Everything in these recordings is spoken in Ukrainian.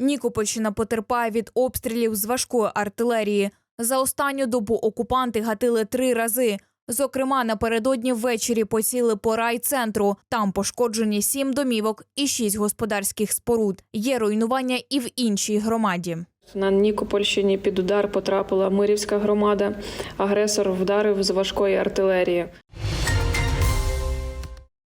Нікопольщина потерпає від обстрілів з важкої артилерії. За останню добу окупанти гатили три рази. Зокрема, напередодні ввечері посіли по райцентру. Там пошкоджені сім домівок і шість господарських споруд. Є руйнування і в іншій громаді. На Нікопольщині під удар потрапила Мирівська громада. Агресор вдарив з важкої артилерії.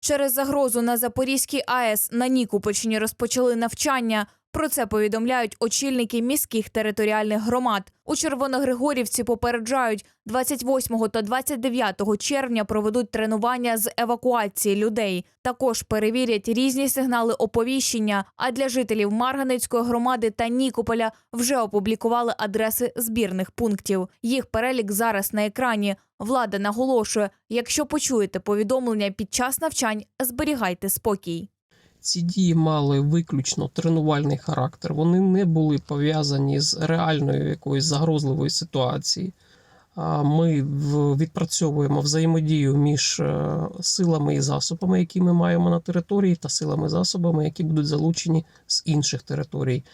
Через загрозу на Запорізькій АЕС на Нікопольщині розпочали навчання. Про це повідомляють очільники міських територіальних громад. У Червоногригорівці попереджають, 28 та 29 червня проведуть тренування з евакуації людей. Також перевірять різні сигнали оповіщення. А для жителів Марганецької громади та Нікополя вже опублікували адреси збірних пунктів. Їх перелік зараз на екрані. Влада наголошує: якщо почуєте повідомлення під час навчань, зберігайте спокій. Ці дії мали виключно тренувальний характер. Вони не були пов'язані з реальною якоюсь загрозливою ситуацією. Ми відпрацьовуємо взаємодію між е, силами і засобами, які ми маємо на території, та силами і засобами, які будуть залучені з інших територій.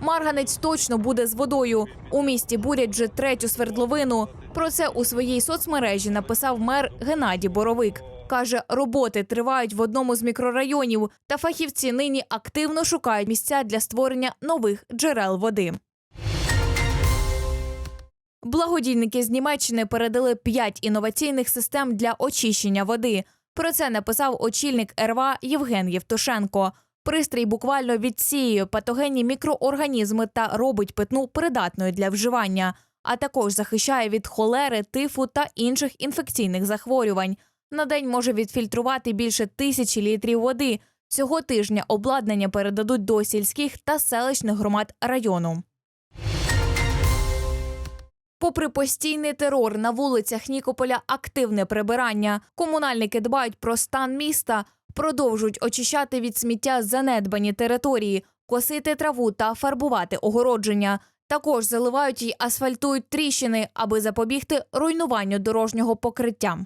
Марганець точно буде з водою. У місті бурять вже третю свердловину. Про це у своїй соцмережі написав мер Геннадій Боровик. Каже, роботи тривають в одному з мікрорайонів, та фахівці нині активно шукають місця для створення нових джерел води. Благодійники з Німеччини передали п'ять інноваційних систем для очищення води. Про це написав очільник РВА Євген Євтушенко. Пристрій буквально відсіює патогенні мікроорганізми та робить питну придатною для вживання, а також захищає від холери, тифу та інших інфекційних захворювань. На день може відфільтрувати більше тисячі літрів води. Цього тижня обладнання передадуть до сільських та селищних громад району. Попри постійний терор на вулицях Нікополя активне прибирання. Комунальники дбають про стан міста, продовжують очищати від сміття занедбані території, косити траву та фарбувати огородження. Також заливають й асфальтують тріщини, аби запобігти руйнуванню дорожнього покриття.